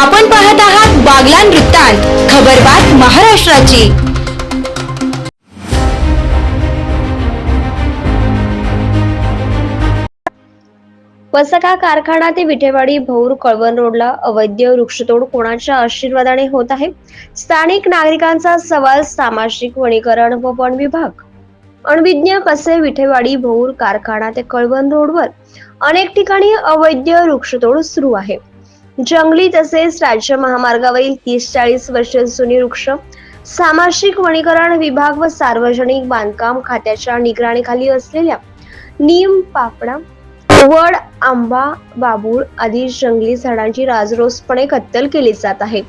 आपण पाहत आहात बागलान वृत्तांत खबरबात महाराष्ट्राची. वसका कारखाना ते विठेवाडी भौर कळवण रोडला अवैध वृक्षतोड कोणाच्या आशीर्वादाने होत आहे? स्थानिक नागरिकांचा सवाल सामाजिक वनीकरण व वन विभाग. अणविज्ञ कसे विठेवाडी भौर कारखाना ते कळवण रोडवर? अनेक ठिकाणी अवैध वृक्षतोड सुरू आहे. जंगली तसेच राज्य महामार्गावरील तीस चाळीस वर्ष जुनी वृक्ष सामाजिक वनीकरण विभाग व सार्वजनिक बांधकाम खात्याच्या निगराणीखाली असलेल्या नीम पापडा वड आंबा बाबूळ आदी जंगली झाडांची राजरोसपणे कत्तल केली जात आहे.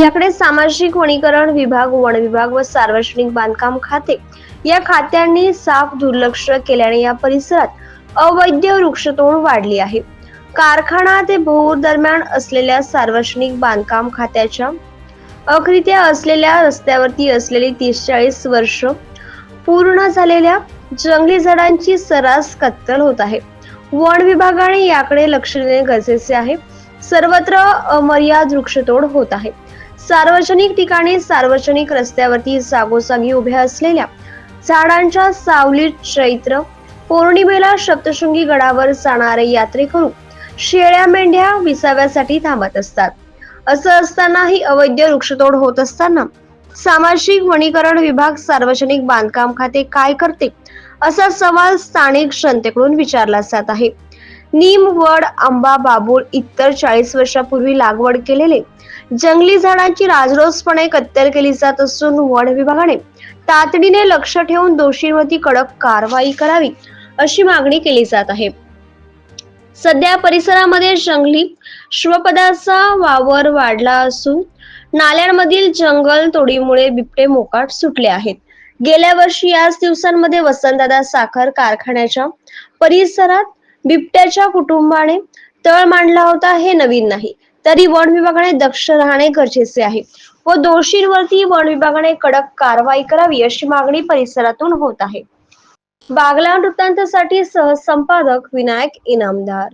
याकडे सामाजिक वनीकरण विभाग वन विभाग व सार्वजनिक बांधकाम खाते या खात्यांनी साफ दुर्लक्ष केल्याने या परिसरात अवैध वृक्षतोड वाढली आहे. कारखाना ते भोर दरम्यान असलेल्या सार्वजनिक बांधकाम खात्याच्या अकृत्या असलेल्या रस्त्यावरती असलेली तीस चाळीस वर्ष पूर्ण झालेल्या जंगली झाडांची सरास कत्तल होत आहे. वन विभागाने याकडे लक्ष देणे गरजेचे आहे. सर्वत्र अमर्याद वृक्षतोड होत आहे. सार्वजनिक ठिकाणी सार्वजनिक रस्त्यावरती जागोजागी उभ्या असलेल्या झाडांच्या सावलीत चैत्र पौर्णिमेला सप्तशृंगी गडावर जाणारे यात्रेकरू शेळ्या मेंढ्या विसाव्यासाठी थांबत असतात. असं असतानाही अवैध वृक्षतोड होत असताना सामाजिक वनीकरण विभाग सार्वजनिक बांधकाम खाते काय करते? असा सवाल स्थानिक जनतेकडून विचारला जात आहे. नीम वड आंबा बाबूळ इतर चाळीस वर्षापूर्वी लागवड केलेले जंगली झाडांची राजरोसपणे कत्तल केली जात असून वन विभागाने तातडीने लक्ष ठेवून दोषींवरती कडक कारवाई करावी अशी मागणी केली जात आहे. सध्या परिसरामध्ये जंगली श्वपदाचा वावर वाढला असून नाल्यांमधील जंगल तोडीमुळे बिबटे मोकाट सुटले आहेत. गेल्या वर्षी याच दिवसांमध्ये वसंतदादा साखर कारखान्याच्या परिसरात बिबट्याच्या कुटुंबाने तळ मांडला होता हे नवीन नाही. तरी वन विभागाने दक्ष राहणे गरजेचे आहे व दोषींवरती वन विभागाने कडक कारवाई करावी अशी मागणी परिसरातून होत आहे. बागला वृत्तांतसाठी सहसंपादक विनायक इनामदार.